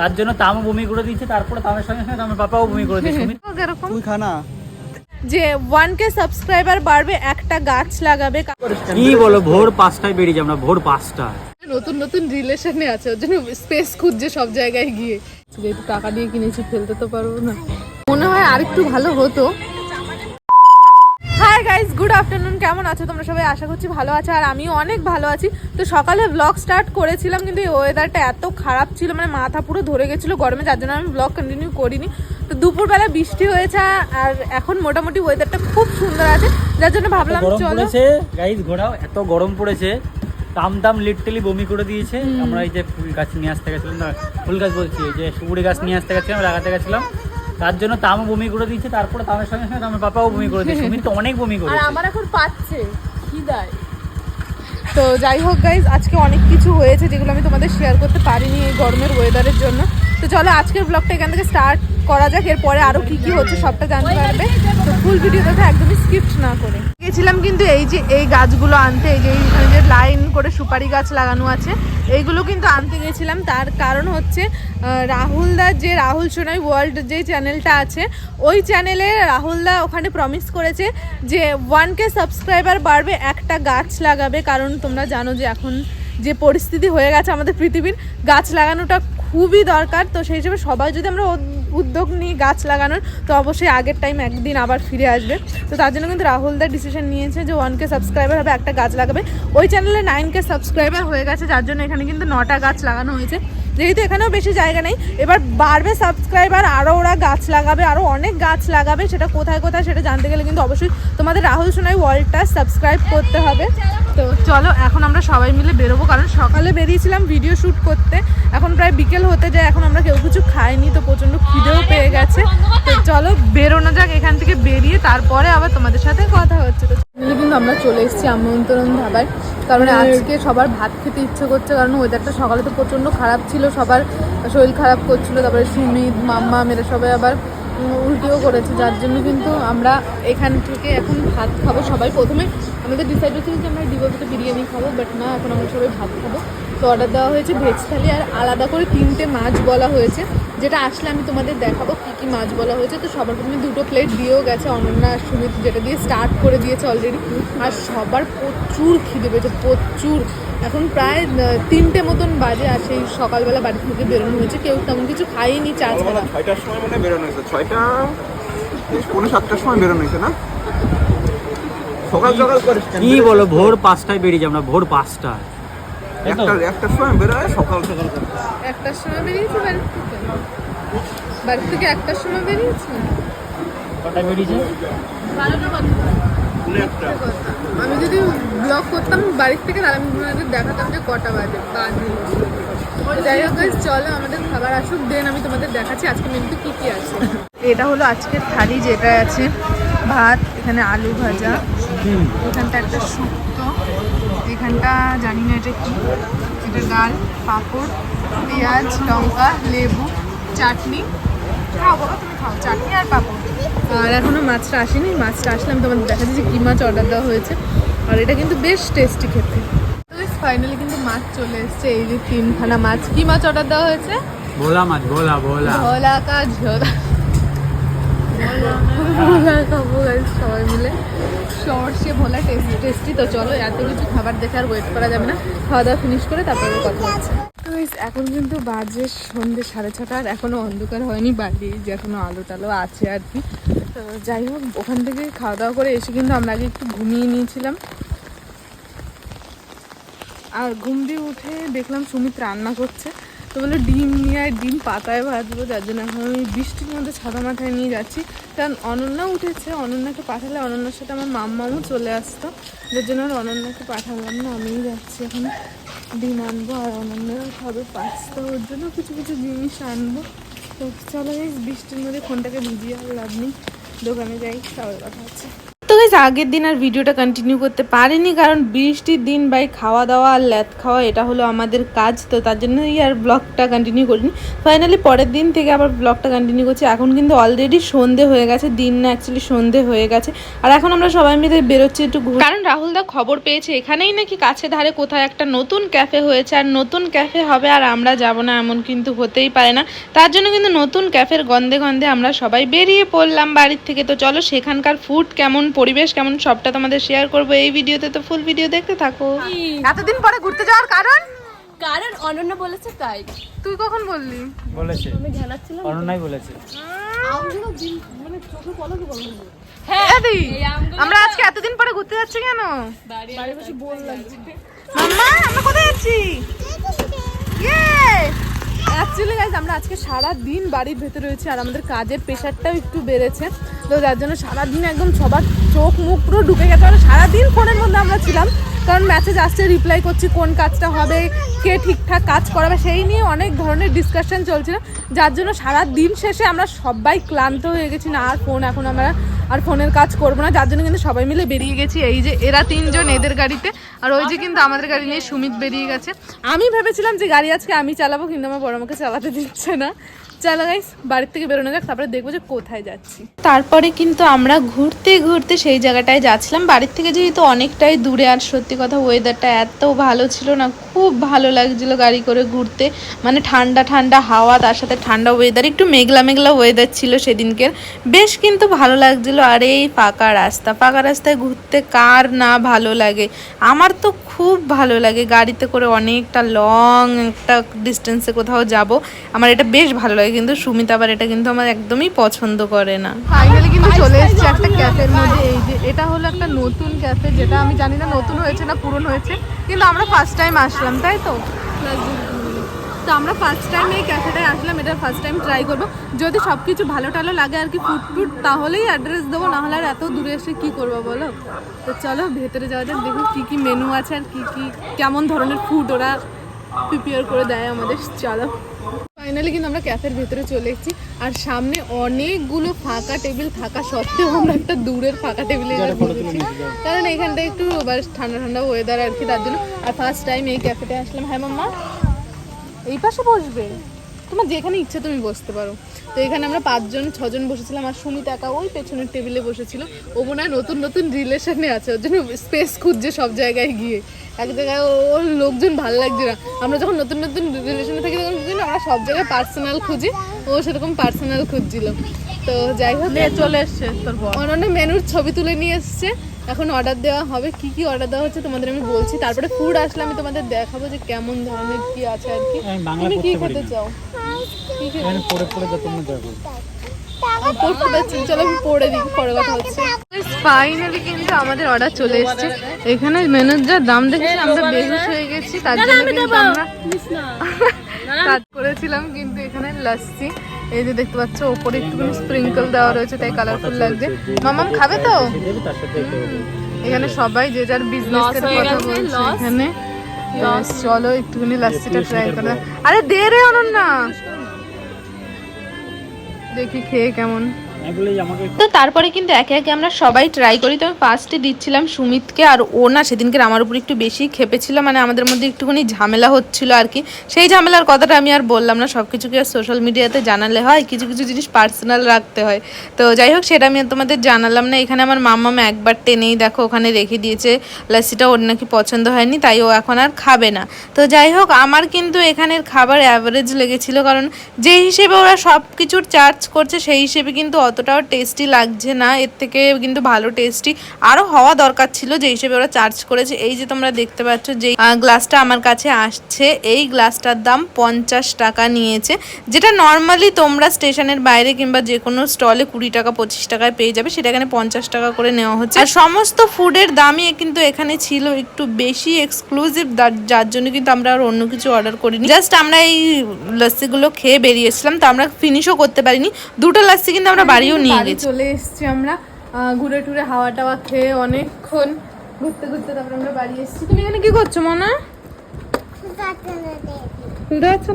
তার জন্য তামও বমি করে দিয়েছে তারপরে তামের সঙ্গে সঙ্গে তামের পাপাও বমি করে দিচ্ছে তুই খানা যে ওয়ান কে সাবস্ক্রাইবার বাড়বে একটা গাছ লাগাবে। কি বলো ভোর পাঁচটায় বেরিয়ে আমরা ভোর পাঁচটা। নতুন নতুন রিলেশনে আছে ওর জন্য স্পেস খুঁজছে সব জায়গায় গিয়ে। যেহেতু টাকা দিয়ে কিনেছি ফেলতে তো পারব না। মনে হয় আরেকটু ভালো হতো। গুড আফটারনুন কেমন আছো? তোমরা সবাই আশা করছি ভালো আছো আর আমিও অনেক ভালো আছি। তো সকালে ব্লগ স্টার্ট করেছিলাম কিন্তু এই ওয়েদারটা এত খারাপ ছিল মানে মাথা পুরো ধরে গেছিল গরমে যার জন্য আমি ব্লগ কন্টিনিউ করিনি। তো দুপুরবেলা বৃষ্টি হয়েছে আর এখন মোটামুটি ওয়েদারটা খুব সুন্দর আছে যার জন্য ভাবলাম চলো। গাইজ ঘোরাও এত গরম পড়েছে। তাম তাম লিটালি বমি করে দিয়েছে। আমরা এই যে ফুল গাছ নিয়ে আসতে গেছিলাম না ফুল গাছ বলছি যে সুপুরি গাছ নিয়ে আসতে গেছিলাম লাগাতে গেছিলাম। তার জন্য তামও বমি করে দিচ্ছে তারপরে তামের সঙ্গে সঙ্গে আমার পাপাও বমি করে দিচ্ছে সুমিত তো অনেক বমি আর করেছে। আমার এখন পাচ্ছে খিদায়। তো যাই হোক গাইজ আজকে অনেক কিছু হয়েছে যেগুলো আমি তোমাদের শেয়ার করতে পারিনি এই গরমের ওয়েদারের জন্য। তো চলো আজকের ব্লগটা এখান থেকে স্টার্ট করা যাক, এরপরে আরও কি কি হচ্ছে সবটা জানতে পারবে। তো ফুল ভিডিও একদমই স্কিপ্ট না করে। গেছিলাম কিন্তু এই যে এই গাছগুলো আনতে, এই যে এইখানে যে লাইন করে সুপারি গাছ লাগানো আছে, এইগুলো কিন্তু আনতে গেছিলাম। তার কারণ হচ্ছে রাহুলদার যে রাহুল সোনাই ওয়ার্ল্ড যে চ্যানেলটা আছে, ওই চ্যানেলে রাহুলদা ওখানে প্রমিস করেছে যে ওয়ান কে সাবস্ক্রাইবার বাড়বে, একটা গাছ লাগাবে। কারণ তোমরা জানো যে এখন যে পরিস্থিতি হয়ে গেছে আমাদের পৃথিবীর, গাছ লাগানোটা খুবই দরকার। তো সেই হিসেবে সবাই যদি আমরা উদ্যোগ নিই গাছ লাগানোর, তো অবশ্যই আগের টাইম একদিন আবার ফিরে আসবে। তো তার জন্য কিন্তু রাহুল দা ডিসিশন নিয়েছে যে ওয়ান কে সাবস্ক্রাইবার হবে, একটা গাছ লাগাবে। ওই চ্যানেলে নাইন কে সাবস্ক্রাইবার হয়ে গেছে, যার জন্য এখানে কিন্তু নটা গাছ লাগানো হয়েছে। যেহেতু এখানেও বেশি জায়গা নেই এবার বাড়বে সাবস্ক্রাইবার আরও ওরা গাছ লাগাবে আরও অনেক গাছ লাগাবে সেটা কোথায় কোথায় সেটা জানতে গেলে কিন্তু অবশ্যই তোমাদের রাহুল সোনাই ওয়ার্ল্ডটা সাবস্ক্রাইব করতে হবে। তো চলো এখন আমরা সবাই মিলে বেরোবো কারণ সকালে বেরিয়েছিলাম ভিডিও শ্যুট করতে এখন প্রায় বিকেল হতে যায় এখন আমরা কেউ কিছু খাইনি তো প্রচণ্ড খিদেও পেয়ে গেছে। তো চলো বেরোনো যাক এখান থেকে বেরিয়ে তারপরে আবার তোমাদের সাথে কথা হচ্ছে। তো কিন্তু আমরা চলে এসেছি আমন্ত্রণ ধাবায়। কারণ আজকে সবার ভাত খেতে ইচ্ছে করছে কারণ ওয়েদারটা সকালে তো প্রচণ্ড খারাপ ছিল সবার শরীর খারাপ করছিল তারপরে সুমিত মাম্মা মেরে সবাই আবার উল্টিও করেছে যার জন্য কিন্তু আমরা এখান থেকে এখন ভাত খাব সবাই প্রথমে। আমাদের ডিসাইড হয়েছিল যে আমরা ডিবোতে বিরিয়ানি খাব বাট না এখন আমরা সবাই ভাত খাব। তো অর্ডার দেওয়া হয়েছে ভেজ থালি আর আলাদা করে তিনটে মাছ বলা হয়েছে। যেটা আসলে আমি তোমাদের দেখাবো কী কী মাছ বলা হয়েছে। তো সবার প্রথমে দুটো প্লেট দিয়েও গেছে অনন্যা আর সুমিত যেটা দিয়ে স্টার্ট করে দিয়েছে অলরেডি আর সবার প্রচুর খিদে পেয়েছে প্রচুর। এখন প্রায় তিনটে মতন বাজে আর সেই সকালবেলা বাড়ি থেকে বেরোনো হয়েছে। কেউ তেমন কিছু খাইনি চা ছাড়া। ছয়টার সময় মানে বেরোনো হয়েছে। ছয়টা পৌনে সাতটার সময় বেরোনো হয়েছে না? সকাল সকাল করে কি বলো ভোর পাঁচটায় বেরিয়ে আমরা ভোর পাঁচটায়? একটা একটার সময় বেরোয় সকাল সকাল একটার সময় বেরিয়েছে বাড়ি থেকে? বাড়ি থেকে একটার সময় বেরিয়েছে? কটায় বেরিয়েছে? বারোটা আমি যদি ব্লগ করতাম বাড়ির থেকে তাহলে আমি তোমাদের দেখাতাম যে কটা বাজে বাজে। যাই হোক চলো আমাদের খাবার আসুক দেন আমি তোমাদের দেখাচ্ছি আজকে মেনুতে কি কি আছে। এটা হলো আজকের থালি যেটা আছে ভাত এখানে আলু ভাজা হুম। এখানটা একটা শুক্তো এখানটা জানি না এটা কি। এটা ডাল পাঁপড় পেঁয়াজ লঙ্কা লেবু চাটনি। খাও বাবা তুমি খাও। চাটনি আর পাঁপড়। আর এখনও মাছটা আসেনি। মাছটা আসলে আমি তোমাদের দেখাচ্ছি যে কী মাছ অর্ডার দেওয়া হয়েছে। আর এটা কিন্তু বেশ টেস্টি খেতে। ফাইনালি কিন্তু মাছ চলে এসেছে। এই যে তিনখানা মাছ। কি মাছ অর্ডার দেওয়া হয়েছে? ভোলা মাছ ভোলা ভোলা। ভোলা কা ঝোলা ভোলা খাব guys সবাই মিলে সর্ষে ভোলা টেস্টি টেস্টি তো চলো, এত কিছু খাবার দেখে আর ওয়েট করা যাবে না। খাওয়া দাওয়া ফিনিশ করে তারপরে কথা হচ্ছে তো এখন কিন্তু বাজে সন্ধ্যে সাড়ে ছটা আর এখনও অন্ধকার হয়নি, বাড়ি যে এখনও আলো টালো আছে আর কি। তো যাই হোক, ওখান থেকে খাওয়া দাওয়া করে এসে কিন্তু আমরা আগে একটু ঘুমিয়ে নিয়েছিলাম। আর ঘুম দিয়ে উঠে দেখলাম সুমিত রান্না করছে। তো বলল ডিম নিয়ে আর ডিম পাতায় ভাজবো, যার জন্য এখন আমি বৃষ্টির মধ্যে ছাতা মাথায় নিয়ে যাচ্ছি। কারণ অনন্যা উঠেছে, অনন্যাকে পাঠালে অনন্যার সাথে আমার মাম্মামও চলে আসতো। যার জন্য আর অনন্যাকে পাঠালাম না, আমিই যাচ্ছি এখন। ডিম আনব আর অনন্যা খাবে পাস্তা ওর জন্য কিছু কিছু জিনিস আনব। তো চলো এই বৃষ্টির মধ্যে ফোনটাকে ভিজিয়ে আর লাভ নেই। দোকানে যাই তাহলে কথা হচ্ছে গাইজ আগের দিন আর ভিডিওটা কন্টিনিউ করতে পারিনি, কারণ বৃষ্টির দিন বাই খাওয়া দাওয়া আর ল্যাথ খাওয়া, এটা হলো আমাদের কাজ, তো তার জন্যই আর ব্লগটা কন্টিনিউ করিনি। ফাইনালি পরের দিন থেকে আবার ব্লগটা কন্টিনিউ করছি, এখন কিন্তু অলরেডি সন্ধে হয়ে গেছে, দিন না অ্যাকচুয়ালি সন্ধে হয়ে গেছে, আর এখন আমরা সবাই মিলে বেরোচ্ছি একটু ঘুরে- কারণ রাহুল দা খবর পেয়েছে, এখানেই নাকি কাছে ধারে কোথায় একটা নতুন ক্যাফে হয়েছে, আর নতুন ক্যাফে হবে, আর আমরা যাব না, এমন কিন্তু হতেই পারে না। তার জন্য কিন্তু নতুন ক্যাফের গন্ধে গন্ধে আমরা সবাই বেরিয়ে পড়লাম বাড়ির থেকে, তো চলো সেখানকার ফুড কেমন পরিবেশ কেমন সবটা তোমাদের শেয়ার করব। এই ভিডিওতে তো ফুল ভিডিও দেখতে থাকো। এতদিন পরে ঘুরতে যাওয়ার কারণ? কারণ অনন্য বলেছে তাই। তুই কখন বললি? বলেছে। আমি জানাচ্ছিলাম অনন্যাই বলেছে। মানে বলো হ্যাঁ। আমরা আজকে এতদিন পরে ঘুরতে যাচ্ছি কেন? বাড়ি বসে বোর লাগছে। মাম্মা আমরা কোথায় যাচ্ছি? অ্যাকচুয়ালি গাইজ আমরা আজকে সারা দিন বাড়ির ভেতরে রয়েছি আর আমাদের কাজের প্রেশারটাও একটু বেড়েছে। তো যার জন্য সারাদিন একদম সবার চোখ মুখ পুরো ঢুকে গেছে। আর সারাদিন ফোনের মধ্যে আমরা ছিলাম, কারণ মেসেজ আসছে রিপ্লাই করছি, কোন কাজটা হবে, কে ঠিকঠাক কাজ করাবে, সেই নিয়ে অনেক ধরনের ডিসকাশন চলছিল। যার জন্য সারা দিন শেষে আমরা সবাই ক্লান্ত হয়ে গেছি, না, আর ফোন এখন আমরা আর ফোনের কাজ করব না। যার জন্য কিন্তু সবাই মিলে বেরিয়ে গেছি। এই যে এরা তিনজন এদের গাড়িতে, আর ওই যে কিন্তু আমাদের গাড়ি নিয়ে সুমিত বেরিয়ে গেছে। আমি ভেবেছিলাম যে গাড়ি আজকে আমি চালাবো, কিন্তু আমার বড় আমাকে চালাতে দিচ্ছে না। চলো গাইস বাড়ির থেকে বেরোনো যাক, তারপরে দেখব যে কোথায় যাচ্ছি। তারপরে কিন্তু আমরা ঘুরতে ঘুরতে সেই জায়গাটায় যাচ্ছিলাম। বাড়ির থেকে যেহেতু অনেকটাই দূরে, আর সত্যি কথা ওয়েদারটা এত ভালো ছিল না, খুব ভালো লাগছিল গাড়ি করে ঘুরতে। মানে ঠান্ডা ঠান্ডা হাওয়া, তার সাথে ঠান্ডা ওয়েদার একটু মেঘলা মেঘলা ওয়েদার ছিল সেদিনকের। বেশ কিন্তু ভালো লাগছিল, আর এই পাকা রাস্তা পাকা রাস্তায় ঘুরতে কার না ভালো লাগে? আমার তো খুব ভালো লাগে গাড়িতে করে অনেকটা লং একটা ডিস্টেন্সে কোথাও যাব। আমার এটা বেশ ভালো লাগে কিন্তু সুমিতা আবার এটা কিন্তু আমার একদমই পছন্দ করে না। ফাইনালি কিন্তু চলে এসেছি একটা ক্যাফের মধ্যে। এই যে এটা হলো একটা নতুন ক্যাফে যেটা আমি জানি না নতুন হয়েছে না পুরনো হয়েছে কিন্তু আমরা ফার্স্ট টাইম আসলাম তাই তো? তো আমরা ফার্স্ট টাইম এই ক্যাফেটায় আসলাম এটা ফার্স্ট টাইম ট্রাই করব। যদি সব কিছু ভালো টালো লাগে আর কি ফুড টুড তাহলেই অ্যাড্রেস দেবো নাহলে আর এত দূরে এসে কী করব বলো? তো চলো ভেতরে যাওয়া যাক দেখুন কী কী মেনু আছে আর কী কী কেমন ধরনের ফুড ওরা প্রিপেয়ার করে দেয় আমাদের। চলো। ফাইনালি কিন্তু আমরা ক্যাফের ভেতরে চলে এসেছি আর সামনে অনেকগুলো ফাঁকা টেবিল থাকা সত্ত্বেও আমরা একটা দূরের ফাঁকা টেবিলে কারণ এখানটা একটু বেশ ঠান্ডা ঠান্ডা ওয়েদার আর কি তার জন্য। আর ফার্স্ট টাইম এই ক্যাফেতে আসলাম। হ্যাঁ মাম্মা? এই পাশে বসবে? তোমার যেখানে ইচ্ছা তুমি বসতে পারো। তো এখানে আমরা পাঁচজন ছজন বসেছিলাম আর সুমিত একা ওই পেছনের টেবিলে বসেছিল। ও মনে হয় নতুন নতুন রিলেশনে আছে ওর জন্য স্পেস খুঁজছে সব জায়গায় গিয়ে। এক জায়গায় ও- ওর লোকজন ভালো লাগছে না। আমরা যখন নতুন নতুন রিলেশনে থাকি তখন কি না আমরা সব জায়গায় পার্সোনাল খুঁজি। ও সেরকম পার্সোনাল খুঁজছিল। তো যাই হোক চলে এসছে অনন্য মেনুর ছবি তুলে নিয়ে এসছে। এখন অর্ডার দেওয়া হবে। কি কি অর্ডার দেওয়া হচ্ছে তোমাদের আমি বলছি। তারপরে ফুড আসলে আমি তোমাদের দেখাবো যে কেমন ধরনের কি আছে আর কি। তুমি কি খেতে চাও? কি খেতে পড়ে পড়ে যত মনে যাব আমি পড়তে পারছি চলো আমি পড়ে দিই পরে কথা হচ্ছে। ফাইনালি কিন্তু আমাদের অর্ডার চলে এসেছে। এখানে মেনুর যা দাম দেখেছি আমরা বেহুশ হয়ে গেছি তার জন্য কিন্তু আমরা কাজ কিন্তু এখানে লাস্সি এই যে দেখতে পাচ্ছ ওপরে একটুখানি স্প্রিঙ্কল দেওয়া রয়েছে তাই কালারফুল লাগছে। মামাম খাবে তো। এখানে সবাই যে যার বিজনেস এর কথা বলছে এখানে। চলো একটুখানি লাস্সিটা ট্রাই করা। আরে দে রে অনন্যা! দেখি খেয়ে কেমন। তো তারপরে কিন্তু একে একে আমরা সবাই ট্রাই করি। তো আমি ফার্স্টে দিচ্ছিলাম সুমিতকে আর ও না, সেদিনকে আমার উপর একটু বেশি খেপেছিল মানে আমাদের মধ্যে একটুখানি ঝামেলা হচ্ছিল আর কি। সেই ঝামেলার কথাটা আমি আর বললাম না সব কিছুকে সোশ্যাল মিডিয়াতে জানালে হয়, কিছু কিছু জিনিস পার্সোনাল রাখতে হয়। তো যাই হোক, সেটা আমি তোমাদের জানালাম না। এখানে আমার মাম্মাম একবার টেনেই দেখো, ওখানে রেখে দিয়েছে, লাসিটা ওর নাকি পছন্দ হয়নি, তাই ও এখন আর খাবে না। তো যাই হোক, আমার কিন্তু এখানের খাবার অ্যাভারেজ লেগেছিল, কারণ যে হিসেবে ওরা সব কিছুর চার্জ করছে, সেই হিসেবে কিন্তু অতটাও টেস্টি লাগছে না। এর থেকে কিন্তু ভালো টেস্টি আরও হওয়া দরকার ছিল যে হিসেবে ওরা চার্জ করেছে। এই যে তোমরা দেখতে পাচ্ছ যে গ্লাসটা আমার কাছে আসছে। এই গ্লাসটার দাম পঞ্চাশ টাকা নিয়েছে। যেটা নর্মালি তোমরা স্টেশনের বাইরে কিংবা যে কোনো স্টলে কুড়ি টাকা, পঁচিশ টাকায় পেয়ে যাবে। সেটা এখানে পঞ্চাশ টাকা করে নেওয়া হচ্ছে। আর সমস্ত ফুডের দামই কিন্তু এখানে ছিল একটু বেশি এক্সক্লুসিভ যার জন্য কিন্তু আমরা আর অন্য কিছু অর্ডার করিনি। জাস্ট আমরা এই লস্যিগুলো খেয়ে বেরিয়েছিলাম। তো আমরা ফিনিশও করতে পারিনি। দুটো লস্যি কিন্তু আমরা বাড়িও নিয়ে গেছি। চলে এসেছি আমরা। ঘুরে টুরে হাওয়া টাওয়া খেয়ে অনেকক্ষণ ঘুরতে ঘুরতে তারপর আমরা বাড়ি এসেছি। তুমি এখানে কি করছ মনা?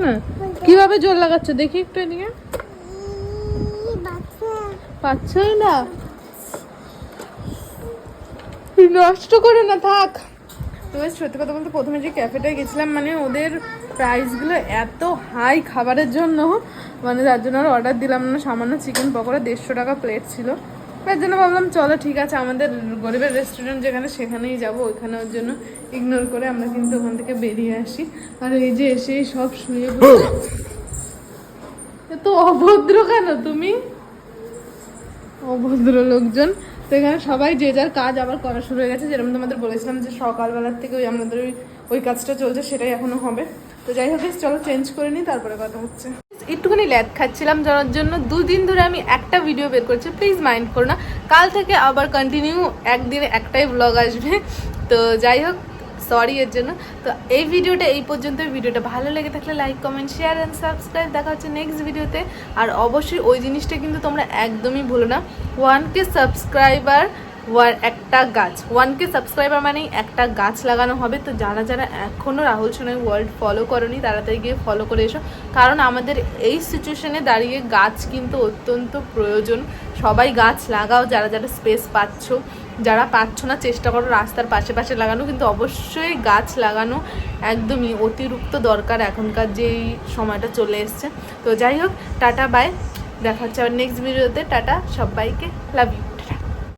না? কীভাবে জোর লাগাচ্ছ? দেখি একটু এদিকে। পাচ্ছই না। নষ্ট করে না থাক। তো সত্যি কথা বলতে প্রথমে যে ক্যাফেটায় গেছিলাম মানে ওদের প্রাইসগুলো এত হাই খাবারের জন্য মানে যার জন্য আর অর্ডার দিলাম না। সামান্য চিকেন পকোড়া দেড়শো টাকা প্লেট ছিল। তার জন্য ভাবলাম চলো ঠিক আছে আমাদের গরিবের রেস্টুরেন্ট যেখানে সেখানেই যাব ওইখানে ওর জন্য ইগনোর করে আমরা কিন্তু ওখান থেকে বেরিয়ে আসি। আর এই যে এসেই সব শুয়ে বসে তো অভদ্র কেন তুমি? অভদ্র লোকজন। তো এখানে সবাই যে যার কাজ আবার করা শুরু হয়ে গেছে, যেরকম তোমাদের বলেছিলাম যে সকালবেলার থেকে ওই আমাদের ওই ওই কাজটা চলছে, সেটাই এখনও হবে। তো যাই হোক চলো চেঞ্জ করে নিই, তারপরে কথা হচ্ছে। একটুখানি ল্যাদ খাচ্ছিলাম জানার জন্য। দুদিন ধরে আমি একটা ভিডিও বের করছি প্লিজ মাইন্ড করো না। কাল থেকে আবার কন্টিনিউ একদিন একটাই ব্লগ আসবে। তো যাই হোক সরি এর জন্য। তো এই ভিডিওটা এই পর্যন্ত ভিডিওটা ভালো লেগে থাকলে like comment share and subscribe দেখা হচ্ছে নেক্সট ভিডিওতে। আর অবশ্যই ওই জিনিসটা কিন্তু তোমরা একদমই ভুলো না। ওয়ান কে সাবস্ক্রাইবার একটা গাছ। ওয়ান কে সাবস্ক্রাইবার মানেই একটা গাছ লাগানো হবে। তো যারা যারা এখনও রাহুল সোনাই ওয়ার্ল্ড ফলো করনি, তাড়াতাড়ি গিয়ে ফলো করে এসো। কারণ আমাদের এই সিচুয়েশনে দাঁড়িয়ে গাছ কিন্তু অত্যন্ত প্রয়োজন। সবাই গাছ লাগাও, যারা যারা স্পেস পাচ্ছ। যারা পাচ্ছ না, চেষ্টা করো রাস্তার পাশে পাশে লাগানো, কিন্তু অবশ্যই গাছ লাগানো একদমই অতিরিক্ত দরকার এখনকার যেই সময়টা চলে এসছে। তো যাই হোক, টাটা বাই দেখা হচ্ছে আবার নেক্সট ভিডিওতে টাটা, সবাইকে লাভ ইউ